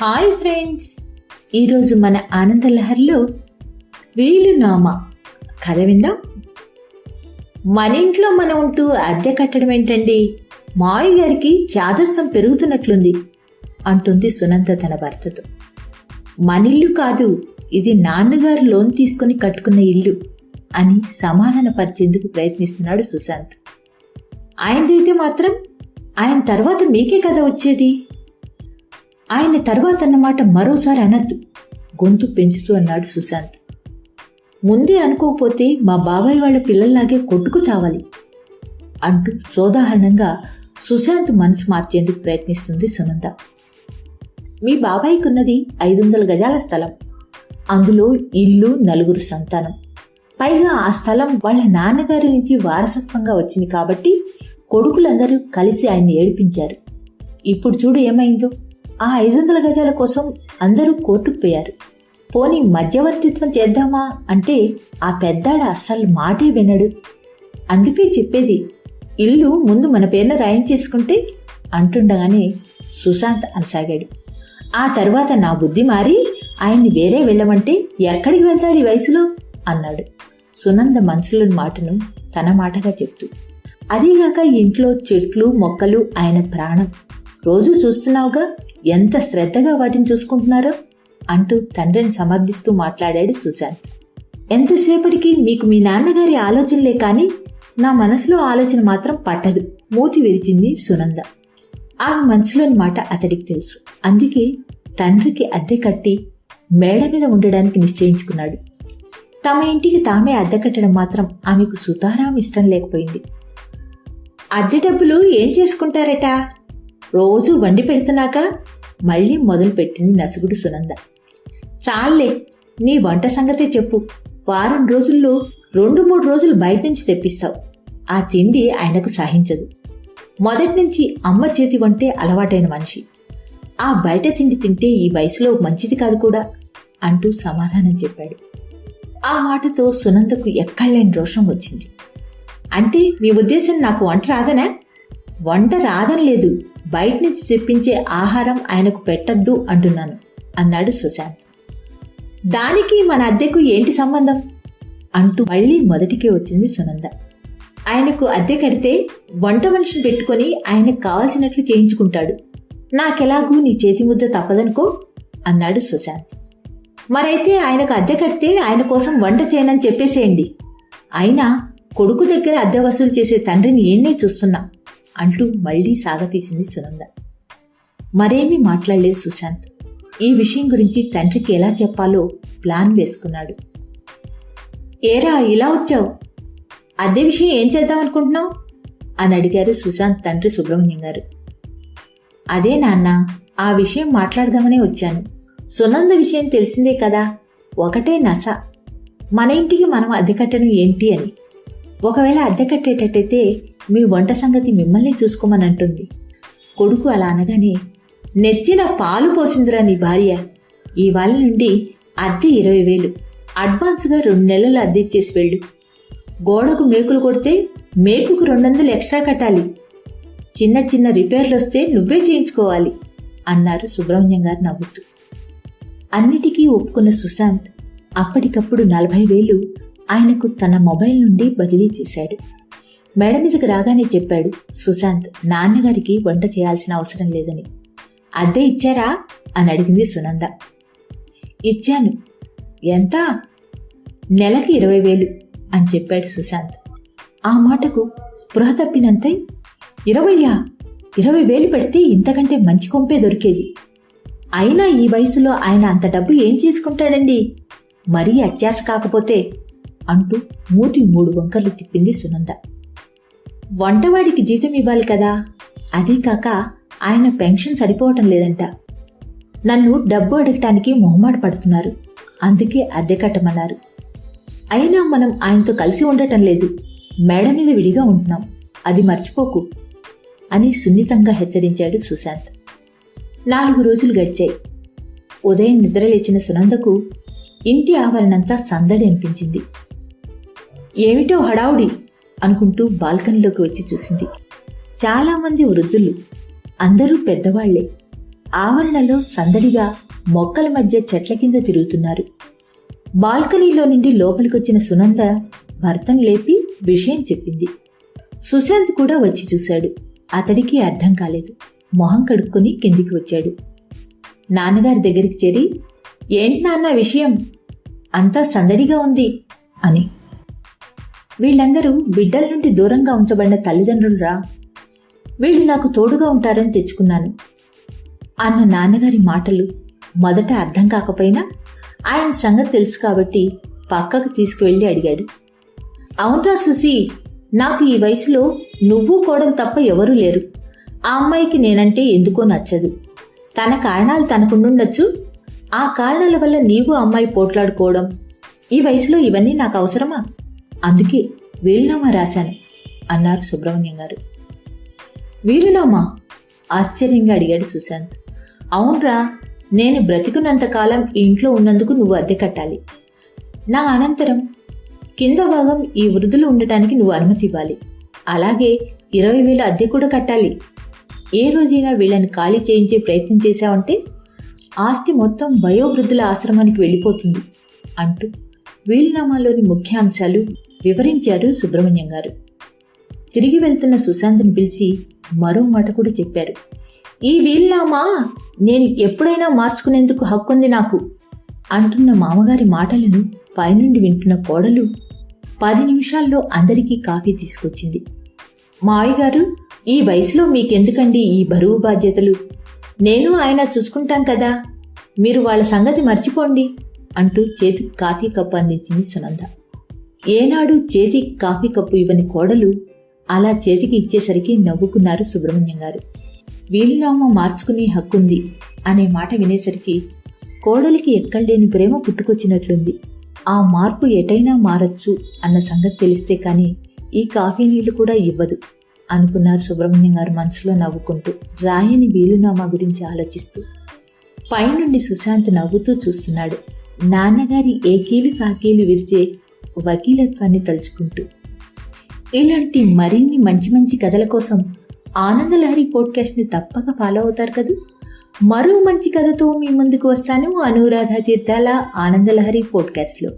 Hi friends. ఈరోజు మన ఆనందలహర్లో వీలునామా. కథ విందాం. మన ఇంట్లో మనం ఉంటూ అద్దె కట్టడం ఏంటండి? మాయ గారికి చాదస్తం పెరుగుతున్నట్లుంది అంటుంది సునంద తన భర్తతో. మన ఇల్లు కాదు ఇది నాన్నగారు లోన్ తీసుకుని కట్టుకున్న ఇల్లు అని సమాధానపరిచేందుకు ప్రయత్నిస్తున్నాడు సుశాంత్. ఆయనదైతే మాత్రం ఆయన తర్వాత మీకే కథ వచ్చేది. ఆయన తర్వాత అన్నమాట మరోసారి అనద్దు. గొంతు పెంచుతూ అన్నాడు సుశాంత్. ముందే అనుకోకపోతే మా బాబాయ్ వాళ్ళ పిల్లల్లాగే కొట్టుకు చావాలి అంటూ సోదాహరణంగా సుశాంత్ మనసు మార్చేందుకు ప్రయత్నిస్తుంది సునంద మీ బాబాయ్కి ఉన్నది ఐదు వందల గజాల స్థలం. అందులో ఇల్లు నలుగురు సంతానం. పైగా ఆ స్థలం వాళ్ళ నాన్నగారి నుంచి వారసత్వంగా వచ్చింది కాబట్టి కొడుకులందరూ కలిసి ఆయన్ని ఏడిపించారు. ఇప్పుడు చూడు ఏమైందో. ఆ ఐదు వందల గజాల కోసం అందరూ కోర్టుకు పోయారు. పోనీ మధ్యవర్తిత్వం చేద్దామా అంటే ఆ పెద్దాడ అస్సలు మాటే వినడు. అందుకే చెప్పేది ఇల్లు ముందు మన పేరున రాయించేసుకుంటే అంటుండగానే సుశాంత్ అనసాగాడు. ఆ తర్వాత నా బుద్ధి మారి ఆయన్ని వేరే వెళ్ళమంటే ఎక్కడికి వెళ్తాడు ఈ వయసులో? అన్నాడు. సునంద మనసులోని మాటను తన మాటగా చెప్తూ. అదీగాక ఇంట్లో చెట్లు మొక్కలు ఆయన ప్రాణం. రోజు చూస్తున్నావుగా? ఎంత శ్రద్ధగా వాటిని చూసుకుంటున్నారో అంటూ తండ్రిని సమర్థిస్తూ మాట్లాడాడు సుశాంత్. ఎంతసేపటికి మీకు మీ నాన్నగారి ఆలోచనలే కానీ నా మనసులో ఆలోచన మాత్రం పట్టదు మూతి విరిచింది సునంద. ఆమె మనసులోని మాట అతడికి తెలుసు. అందుకే తండ్రికి అద్దె కట్టి మేడ మీద ఉండడానికి నిశ్చయించుకున్నాడు. తమ ఇంటికి తామే అద్దె కట్టడం మాత్రం ఆమెకు సుతారాం ఇష్టం లేకపోయింది. అద్దె డబ్బులు ఏం చేసుకుంటారట? రోజు వండి పెడుతున్నాక మళ్ళీ మొదలుపెట్టింది నసుగుడు సునంద. చాలే నీ వంట సంగతే చెప్పు. వారం రోజుల్లో రెండు మూడు రోజులు బయట నుంచి తెప్పిస్తావు. ఆ తిండి ఆయనకు సహించదు. మొదటి నుంచి అమ్మ చేతి వంటే అలవాటైన మనిషి. ఆ బయట తిండి తింటే ఈ వయసులో మంచిది కాదు కూడా అంటూ సమాధానం చెప్పాడు. ఆ మాటతో సునందకు ఎక్కడలేని రోషం వచ్చింది. అంటే మీ ఉద్దేశం నాకు వంట రాదనా? వంట రాదని లేదు బయట నుంచి తెప్పించే ఆహారం ఆయనకు పెట్టద్దు అంటున్నాను అన్నాడు సుశాంత్. దానికి మన అద్దెకు ఏంటి సంబంధం? అంటూ మళ్ళీ మొదటికే వచ్చింది సునంద. ఆయనకు అద్దె కడితే వంట మనిషిని పెట్టుకొని ఆయనకు కావాల్సినట్లు చేయించుకుంటాడు. నాకెలాగూ నీ చేతి ముద్ద తప్పదనుకో అన్నాడు సుశాంత్. మరైతే ఆయనకు అద్దె కడితే ఆయన కోసం వంట చేయనని చెప్పేసేయండి. అయినా కొడుకు దగ్గర అద్దె వసూలు చేసే తండ్రిని ఏనే చూస్తున్నా? అంటూ మళ్ళీ సాగతీసింది సునంద. మరేమీ మాట్లాడలేదు సుశాంత్. ఈ విషయం గురించి తండ్రికి ఎలా చెప్పాలో ప్లాన్ వేసుకున్నాడు. ఏరా ఇలా వచ్చావు? అదే విషయం ఏం చేద్దాం అనుకుంటున్నావు? అని అడిగారు సుశాంత్ తండ్రి సుబ్రహ్మణ్యం గారు. అదే నాన్న ఆ విషయం మాట్లాడదామనే వచ్చాను. సునంద విషయం తెలిసిందే కదా ఒకటే నస. మన ఇంటికి మనం అద్దె కట్టడం ఏంటి అని. ఒకవేళ అద్దె కట్టేటట్టయితే మీ వంట సంగతి మిమ్మల్ని చూసుకోమని అంటుంది కొడుకు అలా అనగానే నెత్తిన పాలు పోసిందిరా నీ భార్య. ఇవాళ నుండి అద్దె ఇరవై వేలు. అడ్వాన్స్గా రెండు నెలలు అద్దె ఇచ్చేసి వెళ్ళు. గోడకు మేకులు కొడితే మేకుకు రెండు వందలు ఎక్స్ట్రా కట్టాలి. చిన్న చిన్న రిపేర్లు వస్తే నువ్వే చేయించుకోవాలి అన్నారు సుబ్రహ్మణ్యం గారు నవ్వుతూ. అన్నిటికీ ఒప్పుకున్న సుశాంత్ అప్పటికప్పుడు నలభై వేలు ఆయనకు తన మొబైల్ నుండి బదిలీ చేశాడు. మేడ మీదకు రాగానే చెప్పాడు సుశాంత్ నాన్నగారికి వంట చేయాల్సిన అవసరం లేదని. అద్దె ఇచ్చారా? అని అడిగింది సునంద. ఇచ్చాను. ఎంత? నెలకి ఇరవై వేలు అని చెప్పాడు సుశాంత్. ఆ మాటకు స్పృహ తప్పినంతై ఇరవయ్యా ఇరవై వేలు పెడితే ఇంతకంటే మంచి కొంపే దొరికేది. అయినా ఈ వయసులో ఆయన అంత డబ్బు ఏం చేసుకుంటాడండి? మరీ అత్యాశ కాకపోతే అంటూ మూతి మూడు వంకర్లు తిప్పింది సునంద. వంటవాడికి జీతం ఇవ్వాలి కదా? అదీ కాక ఆయన పెన్షన్ సరిపోవటం లేదంట. నన్ను డబ్బు అడగటానికి మొహమాట పడుతున్నారు. అందుకే అద్దె కట్టమన్నారు. అయినా మనం ఆయనతో కలిసి ఉండటం లేదు. మేడ మీద విడిగా ఉంటున్నాం. అది మర్చిపోకు అని సున్నితంగా హెచ్చరించాడు సుశాంత్. నాలుగు రోజులు గడిచాయి. ఉదయం నిద్రలేచిన సునందకు ఇంటి ఆవరణంతా సందడి అనిపించింది. ఏమిటో హడావుడి అనుకుంటూ బాల్కనీలోకి వచ్చి చూసింది. చాలామంది వృద్ధులు అందరూ పెద్దవాళ్ళే. ఆవరణలో సందడిగా మొక్కల మధ్య చెట్ల కింద తిరుగుతున్నారు. బాల్కనీలో నుండి లోపలికొచ్చిన సునంద భర్తను లేపి విషయం చెప్పింది. సుశాంత్ కూడా వచ్చి చూశాడు. అతడికి అర్థం కాలేదు. మొహం కడుక్కొని కిందికి వచ్చాడు. నాన్నగారి దగ్గరికి చేరి ఏంటి నాన్న విషయం? అంతా సందడిగా ఉంది అని వీళ్ళందరూ బిడ్డల నుండి దూరంగా ఉంచబడిన తల్లిదండ్రులరా. వీళ్ళు నాకు తోడుగా ఉంటారని తెచ్చుకున్నాను. అన్న నాన్నగారి మాటలు మొదట అర్థం కాకపోయినా ఆయన సంగతి తెలుసు కాబట్టి పక్కకు తీసుకువెళ్ళి అడిగాడు. అవునరా సుసి నాకు ఈ వయసులో నువ్వు కోడలు తప్ప ఎవరూ లేరు. ఆ అమ్మాయికి నేనంటే ఎందుకో నచ్చదు. తన కారణాలు తనకుండుండొచ్చు. ఆ కారణాల వల్ల నీవు అమ్మాయి పోట్లాడుకోవడం. ఈ వయసులో ఇవన్నీ నాకు అవసరమా? అందుకే వీలునామా రాశాను అన్నారు సుబ్రహ్మణ్యం గారు. వీలునామా ఆశ్చర్యంగా అడిగాడు సుశాంత్. అవునరా నేను బ్రతికున్నంత కాలం ఈ ఇంట్లో ఉన్నందుకు నువ్వు అద్దె కట్టాలి. నా అనంతరం కింద భాగం ఈ వృద్ధులు ఉండటానికి నువ్వు అనుమతి ఇవ్వాలి. అలాగే ఇరవై వేల అద్దె కూడా కట్టాలి. ఏ రోజైనా వీళ్ళని ఖాళీ చేయించే ప్రయత్నం చేశావంటే ఆస్తి మొత్తం వయోవృద్ధుల ఆశ్రమానికి వెళ్ళిపోతుంది అంటూ వీలునామాలోని ముఖ్యాంశాలు వివరించారు సుబ్రహ్మణ్యం గారు. తిరిగి వెళ్తున్న సుశాంత్ని పిలిచి మరో మాట కూడా చెప్పారు. ఈ వీళ్ళమ్మా నేను ఎప్పుడైనా మార్చుకునేందుకు హక్కుంది నాకు అంటున్న మామగారి మాటలను పైనుండి వింటున్న కోడలు పది నిమిషాల్లో అందరికీ కాఫీ తీసుకొచ్చింది. మావయ్య ఈ వయసులో మీకెందుకండి ఈ బరువు బాధ్యతలు? నేను ఆయన చూసుకుంటాం కదా. మీరు వాళ్ళ సంగతి మర్చిపోండి అంటూ చేతికి కాఫీ కప్పు అందించింది సునంద. ఏనాడు చేతి కాఫీ కప్పు ఇవ్వని కోడలు అలా చేతికి ఇచ్చేసరికి నవ్వుకున్నారు సుబ్రహ్మణ్యం గారు. వీలునామా మార్చుకునే హక్కుంది అనే మాట వినేసరికి కోడలికి ఎక్కడలేని ప్రేమ పుట్టుకొచ్చినట్లుంది. ఆ మార్పు ఎటైనా మారచ్చు అన్న సంగతి తెలిస్తే కానీ ఈ కాఫీ నీళ్ళు కూడా ఇవ్వదు అనుకున్నారు సుబ్రహ్మణ్యం గారు మనసులో నవ్వుకుంటూ రాయని వీలునామా గురించి ఆలోచిస్తూ. పైనుండి సుశాంత్ నవ్వుతూ చూస్తున్నాడు. నాన్నగారి ఏకీలు కాకీలు విరిచే వకీలత్వాన్ని తలుచుకుంటూ. ఇలాంటి మరిన్ని మంచి మంచి కథల కోసం ఆనందలహరి పోడ్కాస్ట్ని తప్పక ఫాలో అవుతారు కదూ? మరో మంచి కథతో మీ ముందుకు వస్తాను అనురాధ తీర్థాల ఆనందలహరి పోడ్కాస్ట్లో.